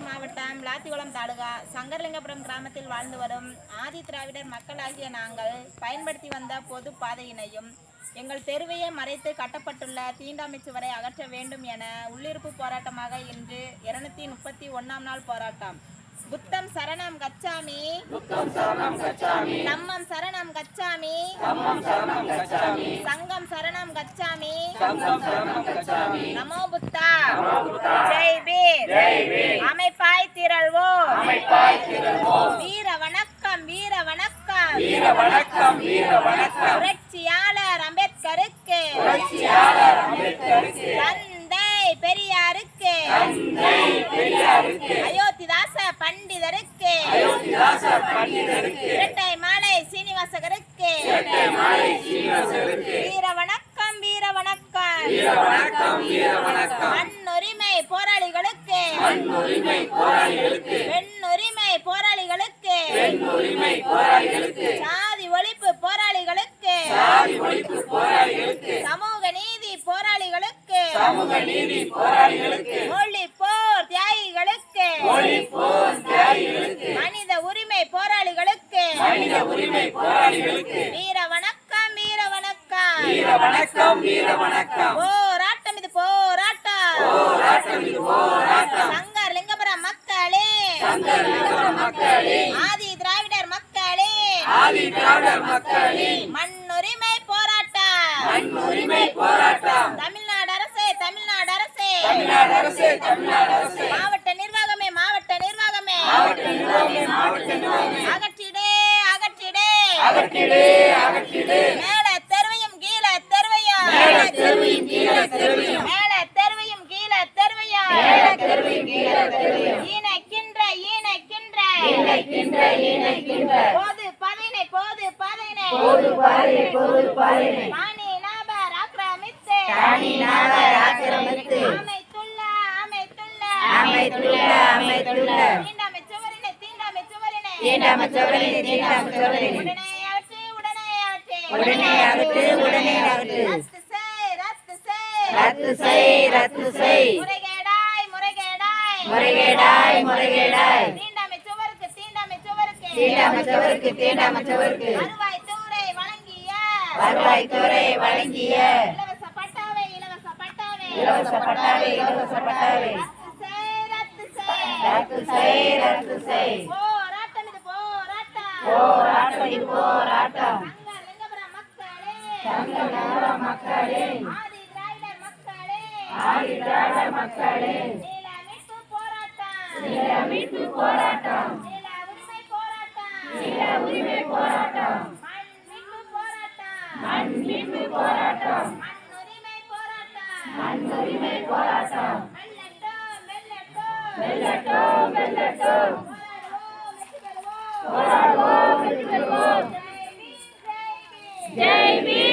தூத்துக்குடி மாவட்டம் லாத்திகுளம் தாலுகா சங்கரலிங்கபுரம் கிராமத்தில் வாழ்ந்து வரும் ஆதி திராவிடர் மக்களாகிய நாங்கள் பயன்படுத்தி வந்த பொது பாதையினையும் எங்கள் தெருவையே மறைத்து கட்டப்பட்டுள்ள தீண்டாமை சுவரை அகற்ற வேண்டும் என உள்ளிருப்பு போராட்டமாக இன்று இருநூத்தி முப்பத்தி ஒன்னாம் நாள் போராட்டம். புத்தம் சரணம் கச்சாமி. தம்மம் சரணம் கச்சாமி. சங்கம் சரணம் கச்சாமி. நமோ புத்தா ஜெய் வீர் அமைப்பாய் திரள்வோம் வீர வணக்கம் வீர வணக்கம் வீர வணக்கம் வீர வணக்கம் புரட்சியாளர் அம்பேத்கருக்கு புரட்சியாளர் அம்பேத்கருக்கு தந்தை பெரியாருக்கு பெரியாருக்கு அயோத்திதாச பண்டிதருக்கு அயோத்திதாசர் பண்டிதருக்கு இரட்டை மாலை சீனிவாசகருக்கு மாலை சீனிவாசருக்கு வீர வணக்கம் வீர வணக்கம் வீர வணக்கம் வீர வணக்கம் மண்ணுரிமை போராளிகளுக்கு உரிமை போராளிகளுக்கு போராளிகளுக்கு உரிமை போராளிகளுக்கு. சாதி ஒழிப்பு போராளிகளுக்கு. சாதி ஒழிப்பு போராளிகளுக்கு. சமூக நீதி போராளிகளுக்கு. சமூக நீதி போராளிகளுக்கு. மொழி போர் தியாகிகளுக்கு. மொழி போர் தியாகிகளுக்கு. மனித உரிமை போராளிகளுக்கு. மனித உரிமை போராளிகளுக்கு. வீர வணக்கம் வீர வணக்கம். வீர வணக்கம் வீர வணக்கம். போராட்டம் இது போராட்டம். போராட்டம் இது போராட்டம். சங்கர் லிங்கபுரம் மக்களே. ஆதி திராவிடர் மக்களே. ஆதி திராவிடர் மக்களே மண்ணுரிமை போராட்டம். உரிமை போராட்டம். தமிழ்நாடு அரசே தமிழ்நாடு அரசே. தமிழ்நாடு அரசு தமிழ்நாடு அரசு. மாவட்ட நிர்வாகமே மாவட்ட நிர்வாகமே. மாவட்ட நிர்வாகமே மாவட்ட நிர்வாகமே. அகற்றிடே அகற்றிடே. அகற்றிடு அகற்றிடு. மேல தெருவையும் கீழ தெருவையும். மேல தெருவையும் கீழ தெருவையும். மேல தெருவையும் கீழ தெருவையும். மேல தெருவையும் கீழ தெருவையும். ஈனைக்கின்ற ஈனைக்கின்ற இணைக்கின்ற இணைக்கின்ற. உடனே அகற்று உடனே அகற்று ரத்து செய் ரத்து செய் முறைகேடாய் முறைகேடாய் முறைகேடாய் முறைகேடாய் தீண்டாமை சுவருக்கு தீண்டாமை சுவருக்கு தீண்டாமை சுவருக்கு தீண்டாமை சுவருக்கு வருவாய்த்துறை வழங்கிய இலவச பட்டாவை இலவச பட்டாவை. இலவச பட்டாவை இலவச பட்டாவை. ரத்து செய் ரத்து செய். போராட்டம் இது போராட்டம். போராட்டம் இது போராட்டம். சங்க லிங்கபுரம் மக்களே. சங்கநகர மக்களே. ஆதி திராவிடர் மக்களே. ஆதி திராவிட மக்களே. நீல மீட்பு போராட்டம். நில மீட்பு போராட்டம். நீல உரிமை போராட்டம். நில உரிமை போராட்டம். மண் மீட்பு போராட்டம் மண் மீட்பு போராட்டம் மண் உரிமை போராட்டம் மண் உரிமை போராட்டம் வெல்லட்டும் வெல்லட்டும் வெல்லட்டும் வெல்லட்டும் போராடுவோம் வெற்றி பெறுவோம் போராடுவோம் வெற்றி பெறுவோம் ஜெய் பீம் ஜெய் பீம் ஜெய் பீம் ஜெய் பீம்